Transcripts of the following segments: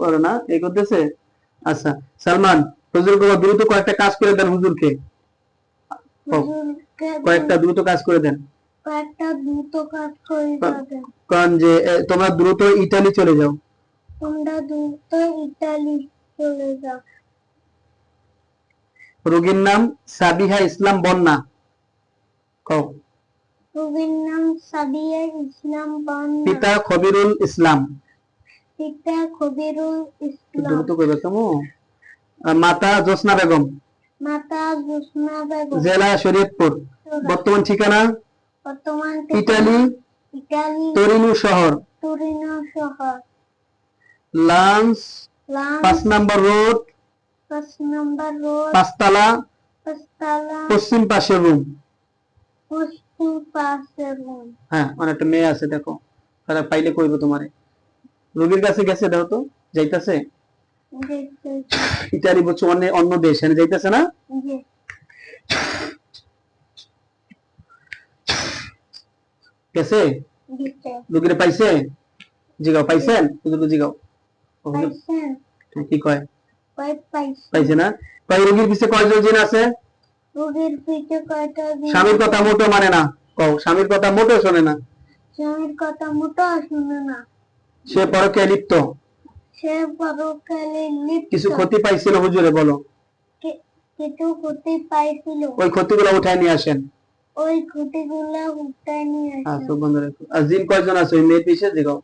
করো না? এই করতেছে? আচ্ছা সালমান হুজুর বাবা দ্রুত কয়েকটা কাজ করে দেন হুজুরকে। কয়েকটা দ্রুত কাজ করে দেন। কয়েকটা দ্রুত কাজ করে যাবেন কারণ যে তোমরা দ্রুত ইতালি চলে যাও। তোমরা দ্রুত ইতালি চলে যাও। রোগীর নাম সাবিহা ইসলাম বন্যা কও। রবির নাম সাবিয়া ইসলাম বান্না। পিতা খবিরুল ইসলাম। পিতা কবিরুল ইসলাম দ্রুত করবে তুমি মাতা জোসনা বেগম। মাতা জোসনা বেগম। জেলা শরীয়তপুর। বর্তমান ঠিকানা? বর্তমান ইটালি। ইটালি। তরিনু শহর। তুরিনো শহর লান্স পাঁচ নাম্বার রোড। পাঁচ নম্বর রোড। পাঁচতলা। পাঁচতলা। পশ্চিম পাশের রুম পশ্চিম পাশের রুম হ্যাঁ একটা মেয়ে আছে দেখো। তারা পাইলে কইবো তোমারে। রোগীর কাছে গেছে দেখো তো, যাইতাছে? ইটালি বলছো অন্য অন্য দেশ, এনে যাইতেছে না? গেছে? রোগীর পাইছে? জিগাও, পাইছেন? জিগাও। পাইছেন কি কয়? পাইছে না? রোগীর পিছে জিন আছে? স্বামীর কথা মোটো মানে না। কও, স্বামীর কথা মোটো শোনে না। স্বামীর কথা মোটো শুনে না। সে পরকে লিপ্ত। সে পরকালে লিপ্ত। কিছু ক্ষতি পাইছিল হুজুরে বলো। কিছু ক্ষতি পাইছিল? ওই ক্ষতিগুলো উঠায় নিয়ে আসেন। ওই ক্ষতিগুলো উঠায় নিয়ে আচ্ছা বন্ধ রাখো আর জিন কয়জন আছে? ওই মেয়ের পিছে জিগাও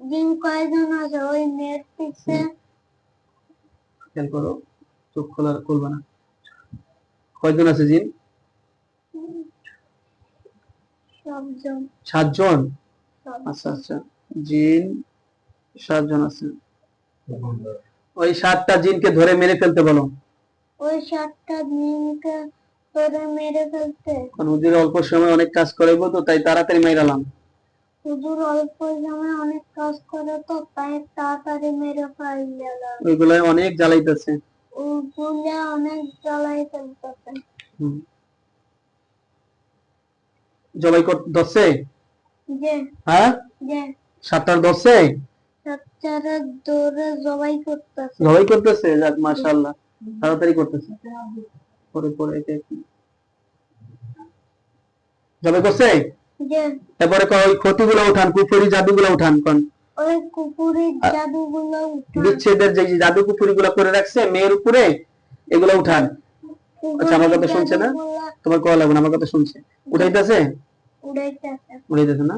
দিন কয়জন আছে? ওই মেয়ের পিছে। খেয়াল করো চোখ খোলা খুলবে না। কয়জন আছে জিন সাতজন? আচ্ছা আচ্ছা। জিন সাতজন আছে। ওই সাতটা জিনকে ধরে মেরে ফেলতে বলো। ওই সাতটা দিনকে ধরে মেরে ফেলতে। কারণ হুজুর অল্প সময় অনেক কাজ করাইবো তো তাই তাড়াতাড়ি মাইরালাম হুজুর অল্প সময় অনেক কাজ করে তো তাই তাড়াতাড়ি মেরে ফেললাম ওইগুলো অনেক জ্বালাইতেছে। ওগুলা অনেক জ্বালাই ফেলতেছে। জবাই কর দশে যে হ্যাঁ? যে সাতটার দশে? জবাই করতেছে। জবাই করতেছে? যাক মাশাআল্লাহ। তাড়াতাড়ি করতেছে। পরে পরে একে। জবাই করছে? ওই ক্ষতিগুলো উঠান কুফরি জাদুগুলো উঠান কোন। ওই জাদুগুলো বিচ্ছেদের যে জাদু করে রাখছে মেয়ের উপরে এগুলো উঠান। আচ্ছা, আমার কথা শুনছে না? তোমার কল লাগবে না আমার কথা শুনছে। উঠাইতেছে? উঠাইতেছে না?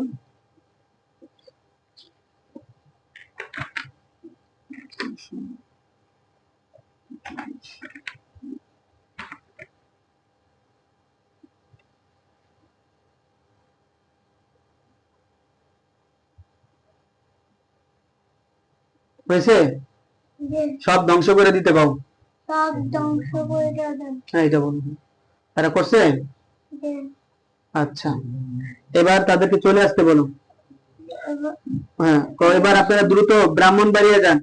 হয়েছে? সব ধ্বংস করে দিতে পাও। সব ধ্বংস করে দাও হ্যাঁ এটা বলুন তারা করছে? আচ্ছা। এবার তাদেরকে চলে আসতে বলুন হ্যাঁ এবার আপনারা দ্রুত ব্রাহ্মণ বাড়িয়ে যান।